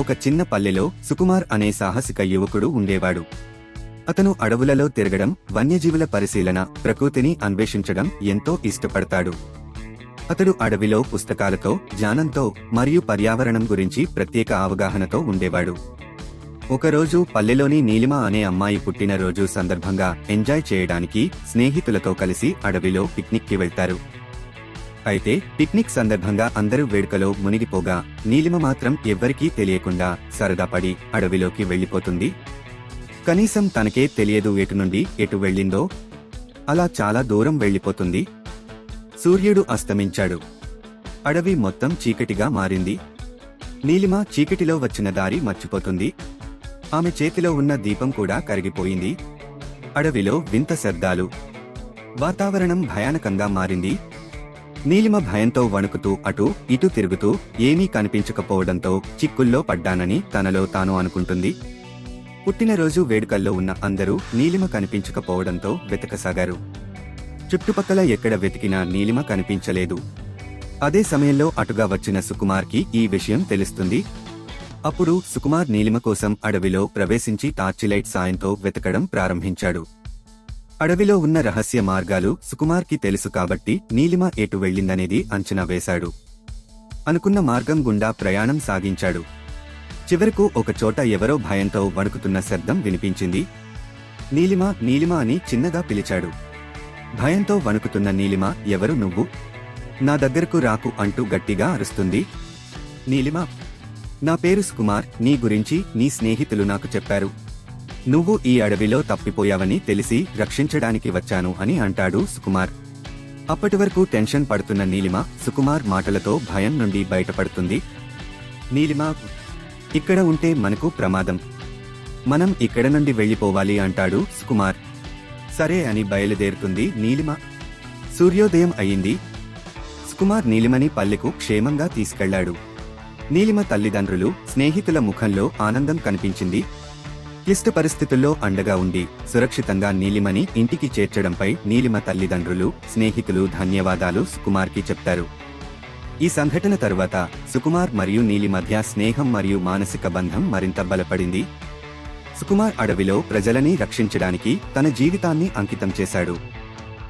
ఒక చిన్న పల్లెలో సుకుమార్ అనే సాహసిక యువకుడు ఉండేవాడు. అతను అడవులలో తిరగడం వన్యజీవుల పరిశీలన ప్రకృతిని అన్వేషించడం ఎంతో ఇష్టపడతాడు. అతడు అడవిలో పుస్తకాలతో జ్ఞానంతో మరియు పర్యావరణం గురించి ప్రత్యేక అవగాహనతో ఉండేవాడు. ఒకరోజు పల్లెలోని నీలిమ అనే అమ్మాయి పుట్టినరోజు సందర్భంగా ఎంజాయ్ చేయడానికి స్నేహితులతో కలిసి అడవిలో పిక్నిక్కి వెళ్తారు. అయితే పిక్నిక్ సందర్భంగా అందరూ వేడుకలో మునిగిపోగా నీలిమ మాత్రం ఎవ్వరికీ తెలియకుండా సరదా పడి అడవిలోకి వెళ్ళిపోతుంది కనీసం తనకే తెలియదు ఎటు నుండి ఎటు వెళ్ళిందో. అలా చాలా దూరం వెళ్ళిపోతుంది సూర్యుడు అస్తమించాడు. అడవి మొత్తం చీకటిగా మారింది. నీలిమ చీకటిలో వచ్చిన దారి మర్చిపోతుంది. ఆమె చేతిలో ఉన్న దీపం కూడా కరిగిపోయింది. అడవిలో వింత శబ్దాలు. వాతావరణం భయానకంగా మారింది. నీలిమ భయంతో వణుకుతూ అటు ఇటు తిరుగుతూ ఏమీ కనిపించకపోవడంతో చిక్కుల్లో పడ్డానని తనలో తాను అనుకుంటుంది. పుట్టినరోజు వేడుకల్లో ఉన్న అందరూ నీలిమ కనిపించకపోవడంతో వెతకసాగారు. చుట్టుపక్కల ఎక్కడ వెతికినా నీలిమ కనిపించలేదు. అదే సమయంలో అటుగా వచ్చిన సుకుమార్కి ఈ విషయం తెలుస్తుంది. అప్పుడు సుకుమార్ నీలిమ కోసం అడవిలో ప్రవేశించి టార్చిలైట్ సాయంతో వెతకడం ప్రారంభించాడు. అడవిలో ఉన్న రహస్య మార్గాలు సుకుమార్కి తెలుసు కాబట్టి నీలిమ ఎటు వెళ్ళిందనేది అంచనా వేశాడు. అనుకున్న మార్గం గుండా ప్రయాణం సాగించాడు. చివరకు ఒకచోట ఎవరో భయంతో వణుకుతున్న శబ్దం వినిపించింది. నీలిమ నీలిమ అని చిన్నగా పిలిచాడు. భయంతో వణుకుతున్న నీలిమ ఎవరు నువ్వు? నా దగ్గరకు రాకు అంటూ గట్టిగా అరుస్తుంది. నీలిమ నా పేరు సుకుమార్ నీ గురించి నీ స్నేహితులు నాకు చెప్పారు. నువ్వు ఈ అడవిలో తప్పిపోయావని తెలిసి రక్షించడానికి వచ్చాను అని అంటాడు సుకుమార్. అప్పటివరకు టెన్షన్ పడుతున్న నీలిమ సుకుమార్ మాటలతో భయం నుండి బయటపడుతుంది. నీలిమ ఇక్కడ ఉంటే మనకు ప్రమాదం. మనం ఇక్కడ నుండి వెళ్ళిపోవాలి అంటాడు సుకుమార్. సరే అని బయలుదేరుతుంది నీలిమ. సూర్యోదయం అయింది. సుకుమార్ నీలిమని పల్లెకు క్షేమంగా తీసుకెళ్ళాడు. నీలిమ తల్లిదండ్రులు స్నేహితుల ముఖంలో ఆనందం కనిపించింది. క్లిష్ట పరిస్థితుల్లో అండగా ఉండి సురక్షితంగా నీలిమని ఇంటికి చేర్చడంపై నీలిమ తల్లిదండ్రులు స్నేహితులు ధన్యవాదాలు సుకుమార్కి చెప్తారు. ఈ సంఘటన తరువాత సుకుమార్ మరియు నీలి మధ్య స్నేహం మరియు మానసిక బంధం మరింత బలపడింది. సుకుమార్ అడవిలో ప్రజలని రక్షించడానికి తన జీవితాన్ని అంకితం చేశాడు.